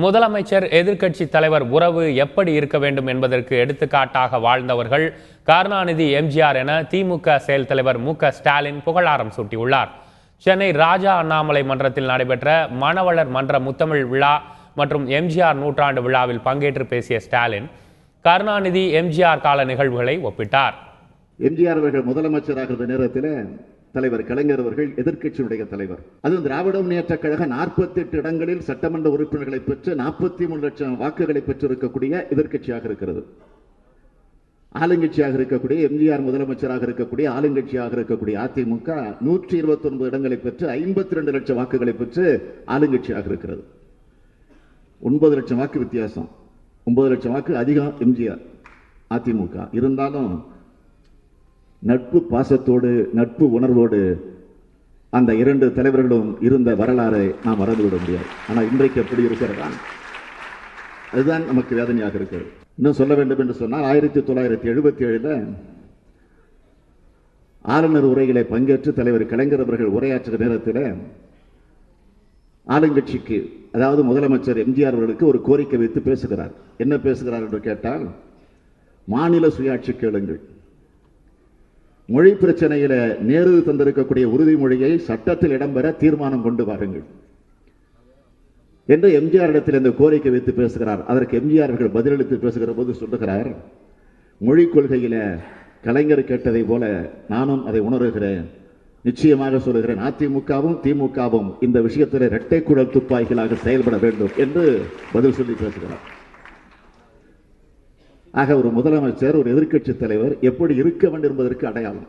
முதலமைச்சர் எதிர்க்கட்சி தலைவர் உறவு எப்படி இருக்க வேண்டும் என்பதற்கு எடுத்துக்காட்டாக வாழ்ந்தவர்கள் கருணாநிதி எம்ஜிஆர் என திமுக செயல் தலைவர் மு ஸ்டாலின் புகழாரம் சூட்டியுள்ளார். சென்னை ராஜா அண்ணாமலை மன்றத்தில் நடைபெற்ற மணவளர் மன்ற முத்தமிழ் விழா மற்றும் எம்ஜிஆர் நூற்றாண்டு விழாவில் பங்கேற்று பேசிய ஸ்டாலின் கருணாநிதி எம்ஜிஆர் கால நிகழ்வுகளை ஒப்பிட்டார். எம்ஜிஆர் அவர்கள் முதலமைச்சராக இருந்த நேரத்தில் தலைவர் கலைஞர் அவர்கள் எதிர்க்கட்சியினுடைய தலைவர். அதுவும் திராவிட முன்னேற்ற கழக 48 இடங்களில் சட்டமன்ற உறுப்பினர்களை பெற்று நாற்பத்தி மூணு லட்சம் வாக்குகளை பெற்றிருக்கக்கூடிய எதிர்க்கட்சியாக இருக்கிறது. ஆளுங்கட்சியாக இருக்கக்கூடிய எம்ஜிஆர் முதலமைச்சராக இருக்கக்கூடிய ஆளுங்கட்சியாக இருக்கக்கூடிய அதிமுக நூற்றி இருபத்தி ஒன்பது இடங்களை பெற்று ஐம்பத்தி ரெண்டு லட்சம் வாக்குகளை பெற்று ஆளுங்கட்சியாக இருக்கிறது. ஒன்பது லட்சம் வாக்கு வித்தியாசம். ஒன்பது லட்சம் வாக்கு அதிகம் எம்ஜிஆர் அதிமுக. இருந்தாலும் நட்பு பாசத்தோடு நட்பு உணர்வோடு அந்த இரண்டு தலைவர்களும் இருந்த வரலாறை நாம் மறந்துவிட முடியாது. ஆனால் இன்றைக்கு எப்படி இருக்கிறதா அதுதான் நமக்கு வேதனையாக இருக்கிறது. இன்னும் சொல்ல வேண்டும் என்று சொன்னால் ஆயிரத்தி தொள்ளாயிரத்தி எழுபத்தி ஏழுல ஆளுநர் உரைகளை பங்கேற்று தலைவர் கலைஞர் அவர்கள் உரையாற்றுகிற நேரத்தில் ஆளுங்கட்சிக்கு அதாவது முதலமைச்சர் எம்ஜிஆர் அவர்களுக்கு ஒரு கோரிக்கை வைத்து பேசுகிறார். என்ன பேசுகிறார் என்று கேட்டால் மாநில சுயாட்சி கேளுங்கள். மொழி பிரச்சனையில நேரு தந்திருக்கக்கூடிய உறுதிமொழியை சட்டத்தில் இடம்பெற தீர்மானம் கொண்டு வாருங்கள். என்று எம்ஜிஆர் இடத்தில் இந்த கோரிக்கை வைத்து பேசுகிறார். அதற்கு எம்ஜிஆர் அவர்கள் பதிலளித்து பேசுகிற போது சொல்லுகிறார் மொழி கொள்கையில கலைஞர் கேட்டதை போல நானும் அதை உணர்கிறேன். நிச்சயமாக சொல்லுகிறேன் அதிமுகவும் திமுகவும் இந்த விஷயத்தில் இரட்டை குழல் துப்பாய்களாக செயல்பட வேண்டும் என்று பதில் சொல்லி பேசுகிறார். ஆக ஒரு முதலமைச்சர் ஒரு எதிர்க்கட்சி தலைவர் எப்படி இருக்க வேண்டும் என்பதற்கு அடையாளம்.